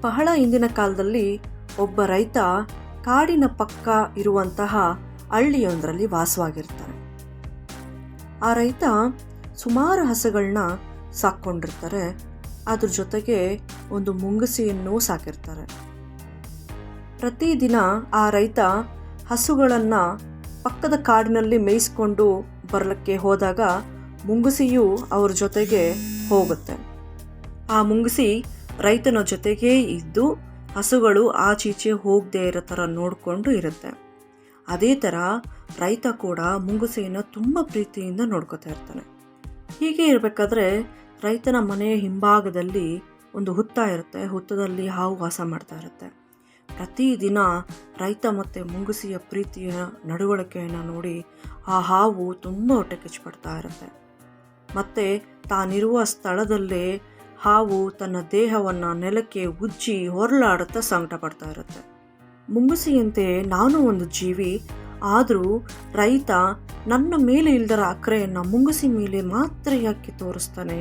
ಬಹಳ ಹಿಂದಿನ ಕಾಲದಲ್ಲಿ ಒಬ್ಬ ರೈತ ಕಾಡಿನ ಪಕ್ಕ ಇರುವಂತಹ ಹಳ್ಳಿಯೊಂದರಲ್ಲಿ ವಾಸವಾಗಿರ್ತಾರೆ ಆ ರೈತ ಸುಮಾರು ಹಸುಗಳನ್ನ ಸಾಕ್ಕೊಂಡಿರ್ತಾರೆ. ಅದ್ರ ಜೊತೆಗೆ ಒಂದು ಮುಂಗಸಿಯನ್ನು ಸಾಕಿರ್ತಾರೆ. ಪ್ರತಿದಿನ ಆ ರೈತ ಹಸುಗಳನ್ನು ಪಕ್ಕದ ಕಾಡಿನಲ್ಲಿ ಮೇಯಿಸ್ಕೊಂಡು ಬರಲಿಕ್ಕೆ ಹೋದಾಗ ಮುಂಗುಸಿಯು ಅವ್ರ ಜೊತೆಗೆ ಹೋಗುತ್ತೆ. ಆ ಮುಂಗುಸಿ ರೈತನ ಜೊತೆಗೇ ಇದ್ದು ಹಸುಗಳು ಆಚೀಚೆ ಹೋಗದೇ ಇರೋ ಥರ ನೋಡಿಕೊಂಡು ಇರುತ್ತೆ. ಅದೇ ಥರ ರೈತ ಕೂಡ ಮುಂಗುಸೆಯನ್ನು ತುಂಬ ಪ್ರೀತಿಯಿಂದ ನೋಡ್ಕೋತಾ ಇರ್ತಾನೆ. ಹೀಗೆ ಇರಬೇಕಾದ್ರೆ ರೈತನ ಮನೆಯ ಹಿಂಭಾಗದಲ್ಲಿ ಒಂದು ಹುತ್ತ ಇರುತ್ತೆ. ಹುತ್ತದಲ್ಲಿ ಹಾವು ವಾಸ ಮಾಡ್ತಾ ಇರುತ್ತೆ. ಪ್ರತಿದಿನ ರೈತ ಮತ್ತು ಮುಂಗುಸಿಯ ಪ್ರೀತಿಯ ನಡವಳಿಕೆಯನ್ನು ನೋಡಿ ಆ ಹಾವು ತುಂಬ ಹೊಟ್ಟೆ ಕಿಚ್ಚುಪಡ್ತಾ ಇರುತ್ತೆ. ಮತ್ತು ತಾನಿರುವ ಸ್ಥಳದಲ್ಲೇ ಹಾವು ತನ್ನ ದೇಹವನ್ನು ನೆಲಕ್ಕೆ ಉಜ್ಜಿ ಹೊರಲಾಡುತ್ತಾ ಸಂಕಟ ಪಡ್ತಾ ಇರುತ್ತೆ. ಮುಂಗುಸಿಯಂತೆ ನಾನು ಒಂದು ಜೀವಿ, ಆದರೂ ರೈತ ನನ್ನ ಮೇಲೆ ಇಲ್ದರ ಅಕ್ರೆಯನ್ನು ಮುಂಗುಸಿ ಮೇಲೆ ಮಾತ್ರ ಯಾಕೆ ತೋರಿಸ್ತಾನೆ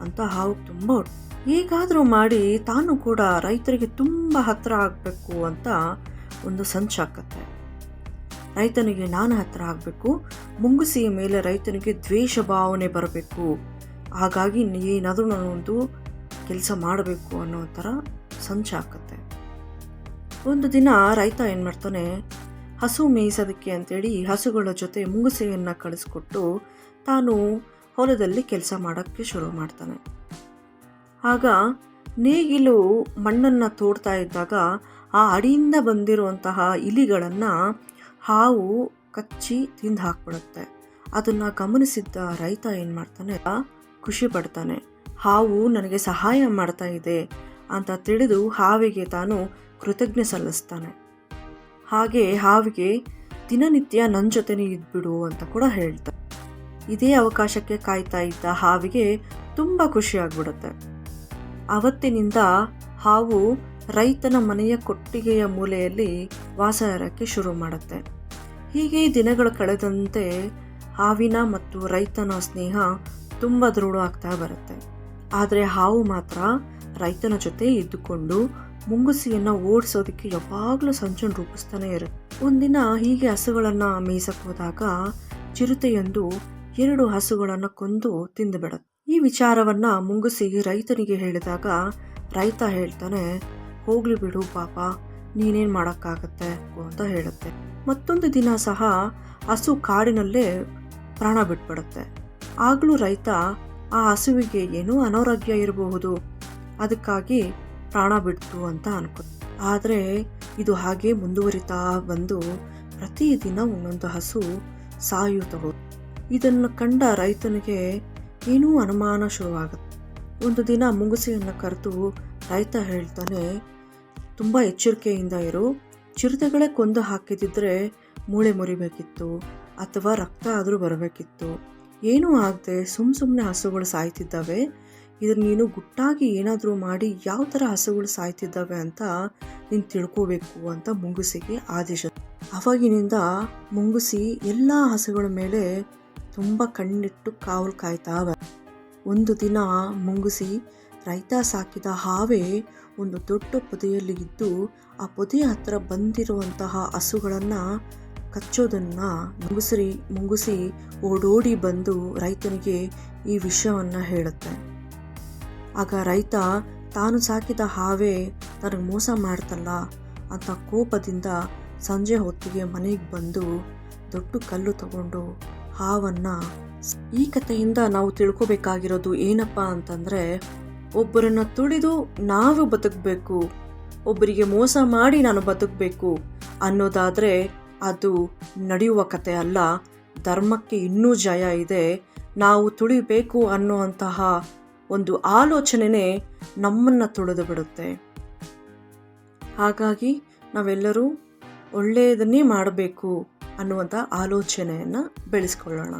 ಅಂತ ಹಾವು ತುಂಬ ಹೇಗಾದರೂ ಮಾಡಿ ತಾನು ಕೂಡ ರೈತರಿಗೆ ತುಂಬ ಹತ್ತಿರ ಆಗಬೇಕು ಅಂತ ಒಂದು ಸಂಚಾಕತ್ತೆ ರೈತನಿಗೆ ನಾನು ಹತ್ತಿರ ಆಗಬೇಕು ಮುಂಗುಸಿಯ ಮೇಲೆ ರೈತನಿಗೆ ದ್ವೇಷ ಭಾವನೆ ಬರಬೇಕು. ಹಾಗಾಗಿ ಏನಾದರೂ ನಾನೊಂದು ಕೆಲಸ ಮಾಡಬೇಕು ಅನ್ನೋ ಥರ ಸಂಚಾಕತ್ತೆ ಒಂದು ದಿನ ರೈತ ಏನು ಮಾಡ್ತಾನೆ, ಹಸು ಮೇಯಿಸೋದಕ್ಕೆ ಅಂತೇಳಿ ಹಸುಗಳ ಜೊತೆ ಮುಂಗುಸೆಯನ್ನು ಕಳಿಸ್ಕೊಟ್ಟು ತಾನು ಹೊಲದಲ್ಲಿ ಕೆಲಸ ಮಾಡೋಕ್ಕೆ ಶುರು ಮಾಡ್ತಾನೆ. ಆಗ ನೇಗಿಲು ಮಣ್ಣನ್ನು ತೋಡ್ತಾ ಇದ್ದಾಗ ಆ ಅಡಿಯಿಂದ ಬಂದಿರುವಂತಹ ಇಲಿಗಳನ್ನು ಹಾವು ಕಚ್ಚಿ ತಿಂದು ಹಾಕ್ಬಿಡುತ್ತೆ. ಅದನ್ನು ಗಮನಿಸಿದ್ದ ರೈತ ಏನು ಮಾಡ್ತಾನೆ ಖುಷಿ ಪಡ್ತಾನೆ. ಹಾವು ನನಗೆ ಸಹಾಯ ಮಾಡ್ತಾ ಇದೆ ಅಂತ ತಿಳಿದು ಹಾವಿಗೆ ತಾನು ಕೃತಜ್ಞ ಸಲ್ಲಿಸ್ತಾನೆ. ಹಾಗೆ ಹಾವಿಗೆ ದಿನನಿತ್ಯ ನನ್ನ ಜೊತೆನೇ ಇದ್ಬಿಡು ಅಂತ ಕೂಡ ಹೇಳ್ತಾನೆ. ಇದೇ ಅವಕಾಶಕ್ಕೆ ಕಾಯ್ತಾ ಇದ್ದ ಹಾವಿಗೆ ತುಂಬ ಖುಷಿ ಆಗ್ಬಿಡುತ್ತೆ. ಅವತ್ತಿನಿಂದ ಹಾವು ರೈತನ ಮನೆಯ ಕೊಟ್ಟಿಗೆಯ ಮೂಲೆಯಲ್ಲಿ ವಾಸ ಇರೋಕ್ಕೆ ಶುರು ಮಾಡುತ್ತೆ. ಹೀಗೆ ದಿನಗಳು ಕಳೆದಂತೆ ಹಾವಿನ ಮತ್ತು ರೈತನ ಸ್ನೇಹ ತುಂಬ ದೃಢ ಆಗ್ತಾ ಬರುತ್ತೆ. ಆದರೆ ಹಾವು ಮಾತ್ರ ರೈತನ ಜೊತೆ ಇದ್ದುಕೊಂಡು ಮುಂಗುಸಿಯನ್ನು ಓಡಿಸೋದಕ್ಕೆ ಯಾವಾಗಲೂ ಸಂಚನ್ನು ರೂಪಿಸ್ತಾನೆ ಇರುತ್ತೆ. ಒಂದಿನ ಹೀಗೆ ಹಸುಗಳನ್ನು ಮೇಯ್ಸಕ್ಕೆ ಹೋದಾಗ ಚಿರತೆಯೊಂದು ಎರಡು ಹಸುಗಳನ್ನು ಕೊಂದು ತಿಂದುಬಿಡುತ್ತೆ ಈ ವಿಚಾರವನ್ನು ಮುಂಗುಸಿ ರೈತನಿಗೆ ಹೇಳಿದಾಗ ರೈತ ಹೇಳ್ತಾನೆ, ಹೋಗ್ಲಿ ಬಿಡು ಪಾಪ, ನೀನೇನು ಮಾಡೋಕ್ಕಾಗತ್ತೆ? ಅಂತ ಹೇಳುತ್ತೆ. ಮತ್ತೊಂದು ದಿನ ಸಹ ಹಸು ಕಾಡಿನಲ್ಲೇ ಪ್ರಾಣ ಬಿಟ್ಬಿಡುತ್ತೆ. ಆಗಲೂ ರೈತ ಆ ಹಸುವಿಗೆ ಏನೂ ಅನಾರೋಗ್ಯ ಇರಬಹುದು. ಅದಕ್ಕಾಗಿ ಪ್ರಾಣ ಬಿಡ್ತು ಅಂತ ಅನ್ಕೋ. ಆದರೆ ಇದು ಹಾಗೆ ಮುಂದುವರಿತಾ ಬಂದು ಪ್ರತಿದಿನ ಒಂದೊಂದು ಹಸು ಸಾಯುತ್ತ ಇದನ್ನು ಕಂಡ ರೈತನಿಗೆ ಏನೂ ಅನುಮಾನ ಶುರುವಾಗುತ್ತೆ. ಒಂದು ದಿನ ಮುಂಗುಸಿಯನ್ನು ಕರೆದು ರೈತ ಹೇಳ್ತಾನೆ, ತುಂಬ ಎಚ್ಚರಿಕೆಯಿಂದ ಇರು. ಚಿರತೆಗಳೇ ಕೊಂದು ಹಾಕಿದಿದ್ರೆ ಮೂಳೆ ಮುರಿಬೇಕಿತ್ತು ಅಥವಾ ರಕ್ತ ಆದರೂ ಬರಬೇಕಿತ್ತು. ಏನೂ ಆಗದೆ ಸುಮ್ಮ ಸುಮ್ಮನೆ ಹಸುಗಳು ಸಾಯ್ತಿದ್ದಾವೆ. ಇದನ್ನು ನೀನು ಗುಟ್ಟಾಗಿ ಏನಾದರೂ ಮಾಡಿ ಯಾವ ಥರ ಹಸುಗಳು ಸಾಯ್ತಿದ್ದಾವೆ ಅಂತ ನೀನು ತಿಳ್ಕೋಬೇಕು ಅಂತ ಮುಂಗುಸಿಗೆ ಆದೇಶ. ಅವಾಗಿನಿಂದ ಮುಂಗುಸಿ ಎಲ್ಲ ಹಸುಗಳ ಮೇಲೆ ತುಂಬ ಕಣ್ಣಿಟ್ಟು ಕಾವಲು ಕಾಯ್ತಾವೆ. ಒಂದು ದಿನ ಮುಂಗುಸಿ ರೈತ ಸಾಕಿದ ಹಾವೇ ಒಂದು ದೊಡ್ಡ ಪೊದೆಯಲ್ಲಿ ಇದ್ದು, ಆ ಪೊದೆಯ ಹತ್ತಿರ ಬಂದಿರುವಂತಹ ಹಸುಗಳನ್ನು ಕಚ್ಚೋದನ್ನು ಮುಗಿಸಿ ಮುಂಗುಸಿ ಓಡೋಡಿ ಬಂದು ರೈತನಿಗೆ ಈ ವಿಷಯವನ್ನು ಹೇಳುತ್ತೆ. ಆಗ ರೈತ, ತಾನು ಸಾಕಿದ ಹಾವೇ ತನಗೆ ಮೋಸ ಮಾಡ್ತಲ್ಲ ಅಂತ ಕೋಪದಿಂದ ಸಂಜೆ ಹೊತ್ತಿಗೆ ಮನೆಗೆ ಬಂದು ದೊಡ್ಡ ಕಲ್ಲು ತಗೊಂಡು ಹಾವನ್ನ ಈ ಕಥೆಯಿಂದ ನಾವು ತಿಳ್ಕೊಬೇಕಾಗಿರೋದು ಏನಪ್ಪ ಅಂತಂದ್ರೆ, ಒಬ್ಬರನ್ನ ತುಳಿದು ನಾವು ಬದುಕಬೇಕು ಒಬ್ಬರಿಗೆ ಮೋಸ ಮಾಡಿ ನಾನು ಬದುಕಬೇಕು ಅನ್ನೋದಾದ್ರೆ ಅದು ನಡೆಯುವ ಕತೆ ಅಲ್ಲ. ಧರ್ಮಕ್ಕೆ ಇನ್ನೂ ಜಯ ಇದೆ. ನಾವು ತುಳಿಬೇಕು ಅನ್ನುವಂತಹ ಒಂದು ಆಲೋಚನೆನೇ ನಮ್ಮನ್ನು ತುಳಿದು ಬಿಡುತ್ತೆ. ಹಾಗಾಗಿ ನಾವೆಲ್ಲರೂ ಒಳ್ಳೆಯದನ್ನೇ ಮಾಡಬೇಕು ಅನ್ನುವಂಥ ಆಲೋಚನೆಯನ್ನು ಬೆಳೆಸ್ಕೊಳ್ಳೋಣ.